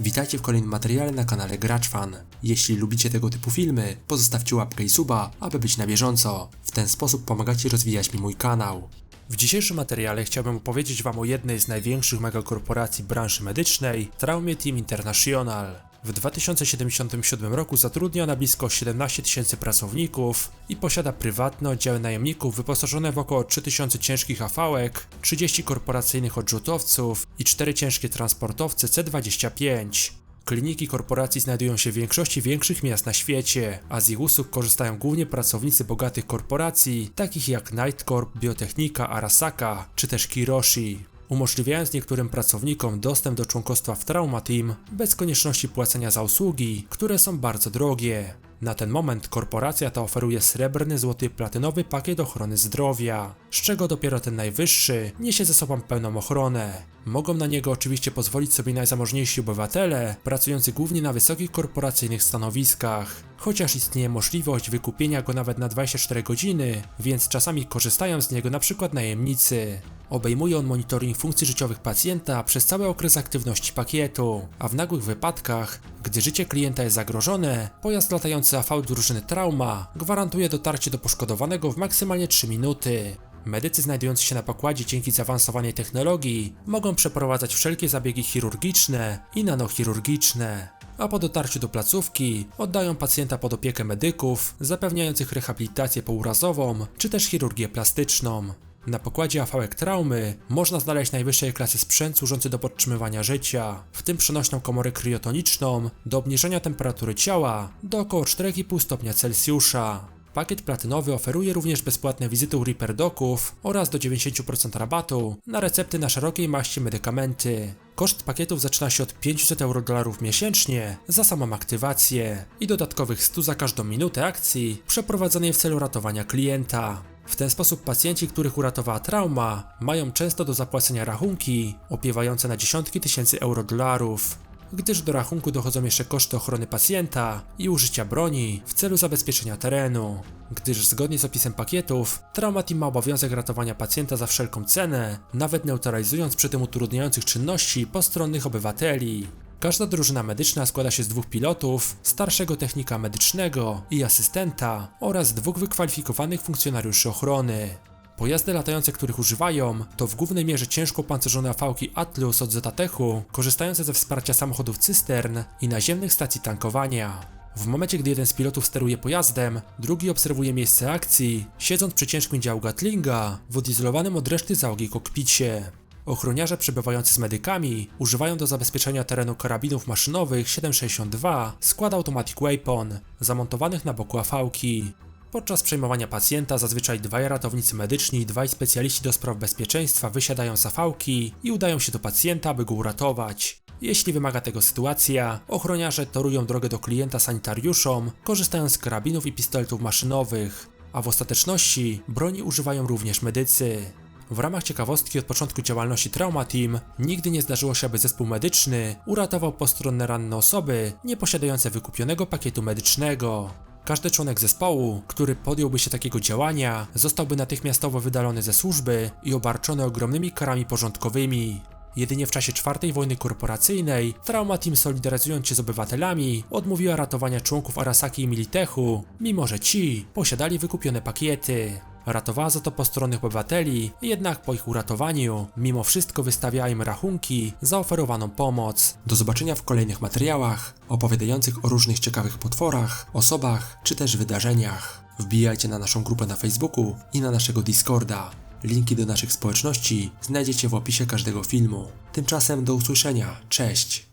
Witajcie w kolejnym materiale na kanale GraczFan. Jeśli lubicie tego typu filmy, pozostawcie łapkę i suba, aby być na bieżąco. W ten sposób pomagacie rozwijać mi mój kanał. W dzisiejszym materiale chciałbym opowiedzieć Wam o jednej z największych megakorporacji branży medycznej, Traumie Team International. W 2077 roku zatrudnia ona blisko 17 tysięcy pracowników i posiada prywatne oddziały najemników wyposażone w około 3000 ciężkich afałek, 30 korporacyjnych odrzutowców i 4 ciężkie transportowce C-25. Kliniki korporacji znajdują się w większości większych miast na świecie, a z ich usług korzystają głównie pracownicy bogatych korporacji, takich jak Nightcorp, Biotechnika, Arasaka czy też Kiroshi umożliwiając niektórym pracownikom dostęp do członkostwa w Trauma Team bez konieczności płacenia za usługi, które są bardzo drogie. Na ten moment korporacja ta oferuje srebrny, złoty i platynowy pakiet ochrony zdrowia, z czego dopiero ten najwyższy niesie ze sobą pełną ochronę. Mogą na niego oczywiście pozwolić sobie najzamożniejsi obywatele, pracujący głównie na wysokich korporacyjnych stanowiskach, chociaż istnieje możliwość wykupienia go nawet na 24 godziny, więc czasami korzystają z niego np. najemnicy. Obejmuje on monitoring funkcji życiowych pacjenta przez cały okres aktywności pakietu, a w nagłych wypadkach, gdy życie klienta jest zagrożone, pojazd latający AV drużyny Trauma gwarantuje dotarcie do poszkodowanego w maksymalnie 3 minuty. Medycy znajdujący się na pokładzie dzięki zaawansowanej technologii mogą przeprowadzać wszelkie zabiegi chirurgiczne i nanochirurgiczne, a po dotarciu do placówki oddają pacjenta pod opiekę medyków zapewniających rehabilitację pourazową czy też chirurgię plastyczną. Na pokładzie afałek traumy można znaleźć najwyższej klasy sprzęt służący do podtrzymywania życia, w tym przenośną komorę kryotoniczną do obniżenia temperatury ciała do około 4,5 stopnia Celsjusza. Pakiet platynowy oferuje również bezpłatne wizyty u Reaper Doców oraz do 90% rabatu na recepty na szerokiej maści medykamenty. Koszt pakietów zaczyna się od 500 euro dolarów miesięcznie za samą aktywację i dodatkowych 100 za każdą minutę akcji przeprowadzonej w celu ratowania klienta. W ten sposób pacjenci, których uratowała trauma, mają często do zapłacenia rachunki opiewające na dziesiątki tysięcy euro dolarów gdyż do rachunku dochodzą jeszcze koszty ochrony pacjenta i użycia broni w celu zabezpieczenia terenu. Gdyż zgodnie z opisem pakietów, Trauma Team ma obowiązek ratowania pacjenta za wszelką cenę, nawet neutralizując przy tym utrudniających czynności postronnych obywateli. Każda drużyna medyczna składa się z dwóch pilotów, starszego technika medycznego i asystenta oraz dwóch wykwalifikowanych funkcjonariuszy ochrony. Pojazdy latające, których używają, to w głównej mierze ciężko pancerzone fałki Atlus od Zetatechu, korzystające ze wsparcia samochodów cystern i naziemnych stacji tankowania. W momencie, gdy jeden z pilotów steruje pojazdem, drugi obserwuje miejsce akcji, siedząc przy ciężkim działu Gatlinga w odizolowanym od reszty załogi kokpicie. Ochroniarze przebywający z medykami używają do zabezpieczenia terenu karabinów maszynowych 7,62 skład Automatic Weapon, zamontowanych na boku afałki. Podczas przejmowania pacjenta zazwyczaj dwaj ratownicy medyczni i dwaj specjaliści do spraw bezpieczeństwa wysiadają z afałki i udają się do pacjenta, by go uratować. Jeśli wymaga tego sytuacja, ochroniarze torują drogę do klienta sanitariuszom, korzystając z karabinów i pistoletów maszynowych, a w ostateczności broni używają również medycy. W ramach ciekawostki od początku działalności Trauma Team nigdy nie zdarzyło się, aby zespół medyczny uratował postronne ranne osoby nieposiadające wykupionego pakietu medycznego. Każdy członek zespołu, który podjąłby się takiego działania, zostałby natychmiastowo wydalony ze służby i obarczony ogromnymi karami porządkowymi. Jedynie w czasie czwartej wojny korporacyjnej Trauma Team solidaryzując się z obywatelami odmówiła ratowania członków Arasaki i Militechu, mimo że ci posiadali wykupione pakiety. Ratowała za to postronnych obywateli, jednak po ich uratowaniu, mimo wszystko wystawiała im rachunki za oferowaną pomoc. Do zobaczenia w kolejnych materiałach opowiadających o różnych ciekawych potworach, osobach czy też wydarzeniach. Wbijajcie na naszą grupę na Facebooku i na naszego Discorda. Linki do naszych społeczności znajdziecie w opisie każdego filmu. Tymczasem do usłyszenia. Cześć!